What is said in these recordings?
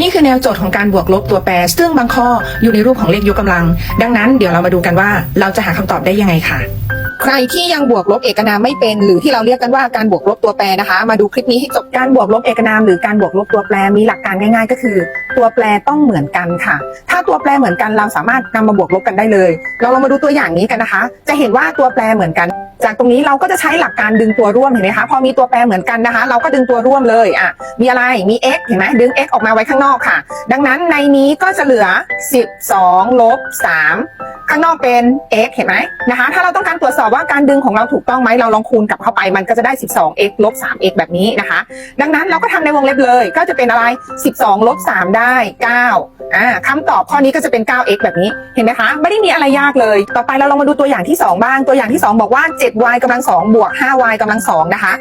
นี่คือแนวโจทย์ของการบวกลบตัวแปร ซึ่งบางข้ออยู่ในรูปของเลขยกกำลัง ดังนั้นเดี๋ยวเรามาดูกันว่าเราจะหาคำตอบได้ยังไงค่ะ ใครที่ยังบวกลบเอกนามไม่เป็น หรือที่เราเรียกกันว่าการบวกลบตัวแปรนะคะ มาดูคลิปนี้ให้จบการบวกลบเอกนาม หรือการบวกลบตัวแปรมีหลักการง่าย ๆ ก็คือ ตัวแปรต้องเหมือนกันค่ะ ถ้าตัวแปรเหมือนกันเราสามารถนำมาบวกลบกันได้เลย เราลองมาดูตัวอย่างนี้กันนะคะ จะเห็นว่าตัวแปรเหมือนกัน จากตรงนี้เราก็จะใช้หลักการดึงตัวร่วมเห็นไหมคะพอมีตัวแปรเหมือนกันนะคะ เราก็ดึงตัวร่วมเลยอะมีอะไรมี x เห็นไหมดึง x ออกมาไว้ข้างนอกค่ะ ดังนั้นในนี้ก็จะเหลือ 12ลบ3ข้างนอกเป็น x เห็นไหม นะคะ ถ้าเราต้องการตรวจสอบว่าการดึงของเราถูกต้องไหมเราลองคูณกลับเข้าไปมันก็จะได้ 12x ลบ 3x แบบนี้นะคะ ดังนั้นเราก็ทำในวงเล็บเลย ก็จะเป็นอะไร 12 ลบ 3 ได้ 9อ่าคำตอบข้อนี้ก็จะเป็น 9x แบบนี้ เห็นไหมคะ ไม่ได้มีอะไรยากเลย ต่อไปเราลองมาดูตัวอย่างที่ 2 บ้าง ตัวอย่างที่ 2 บอกว่า 7y กำลัง2บวก 5y กำลัง2นะคะ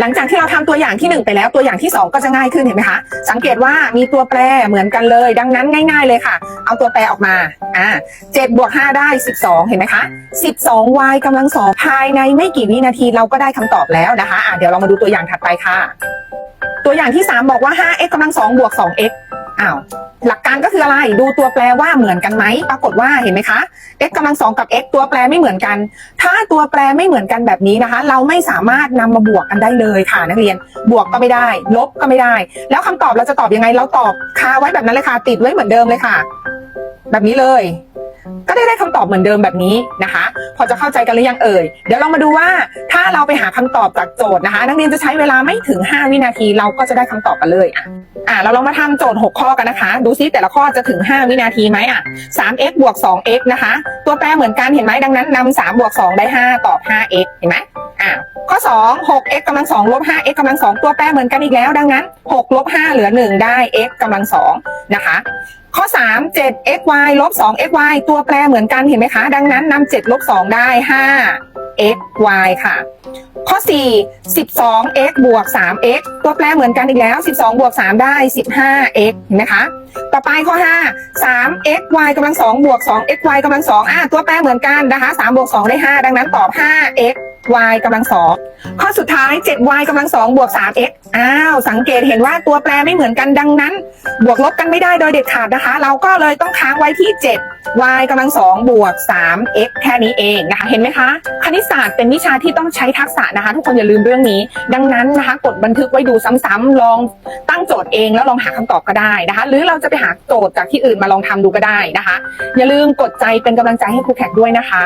หลังจากที่เราทำตัวอย่างที่ 1 ไปแล้ว ตัวอย่างที่ 2 ก็จะง่ายขึ้น เห็นไหมคะ สังเกตว่ามีตัวแปรเหมือนกันเลย ดังนั้นง่าย ๆเลยค่ะ เอาตัวแปรออกมา อ่า7บวก5ได้ 12 เห็นไหมคะ 12y กำลังสองภายในไม่กี่วินาทีเราก็ได้คำตอบแล้วนะคะอะเดี๋ยวเรามาดูตัวอย่างถัดไปค่ะ ตัวอย่างที่ 3 บอกว่า 5x กำลัง2บวก 2x อ้าวหลักการก็คืออะไรดูตัวแปรว่าเหมือนกันไหมปรากฏว่าเห็นไหมคะ x กำลังสองกับ x ตัวแปรไม่เหมือนกัน ถ้าตัวแปรไม่เหมือนกันแบบนี้นะคะ เราไม่สามารถนำมาบวกกันได้เลยค่ะนักเรียน บวกก็ไม่ได้ ลบก็ไม่ได้ แล้วคำตอบเราจะตอบยังไงเราตอบคาไว้แบบนั้นเลยค่ะ ติดไว้เหมือนเดิมเลยค่ะ แบบนี้เลย ก็ได้ได้คำตอบเหมือนเดิมแบบนี้นะคะ พอจะเข้าใจกันหรือยังเอ่ย เดี๋ยวเรามาดูว่าถ้าเราไปหาคำตอบจากโจทย์นะคะ นักเรียนจะใช้เวลาไม่ถึง 5 วินาที เราก็จะได้คำตอบกันเลยอะอะเราลองมาทำโจทย์ 6 ข้อกันนะคะ ดูซิแต่ละข้อจะถึง 5 วินาทีไหมอะ 3x บวก 2x นะคะ ตัวแปรเหมือนกันเห็นไหมดังนั้นนำ3บวก2ได้ 5 ตอบ 5x เห็นไหมอะ ข้อ2 6x กำลัง2ลบ 5x กำลัง2ตัวแปรเหมือนกันอีกแล้ว ดังนั้น6ลบ5เหลือ 1 ได้ x กำลัง2นะคะข้อ 3 7 xy ลบ2 xy ตัวแปรเหมือนกันเห็นไหมคะ ดังนั้นนำ7ลบ2ได้ 5 xy ค่ะ ข้อ 4 12x บวก 3x ตัวแปรเหมือนกันอีกแล้ว 12 บวก 3 ได้ 15x เห็นไหมคะ ต่อไปข้อ 5 3xy กำลัง2บวก 2xy กำลัง2อะตัวแปรเหมือนกันนะคะ3บวก2ได้ 5 ดังนั้นตอบ y กำลัง2ข้อสุดท้าย 7y กำลัง2บวก 3x อ้าว สังเกตเห็นว่าตัวแปรไม่เหมือนกันดังนั้น บวกลบกันไม่ได้โดยเด็ดขาดนะคะ เราก็เลยต้องค้างไว้ที่ 7 y กำลัง2บวก 3x แค่นี้เองนะคะ เห็นไหมคะ คณิตศาสตร์เป็นวิชาที่ต้องใช้ทักษะนะคะ ทุกคนอย่าลืมเรื่องนี้ ดังนั้นนะคะ กดบันทึกไว้ดูซ้ำๆลองตั้งโจทย์เองแล้วลองหาคำตอบก็ได้นะคะ หรือเราจะไปหาโจทย์จากที่อื่นมาลองทำดูก็ได้นะคะ อย่าลืมกดใจเป็นกำลังใจให้ครูแขกด้วยนะคะ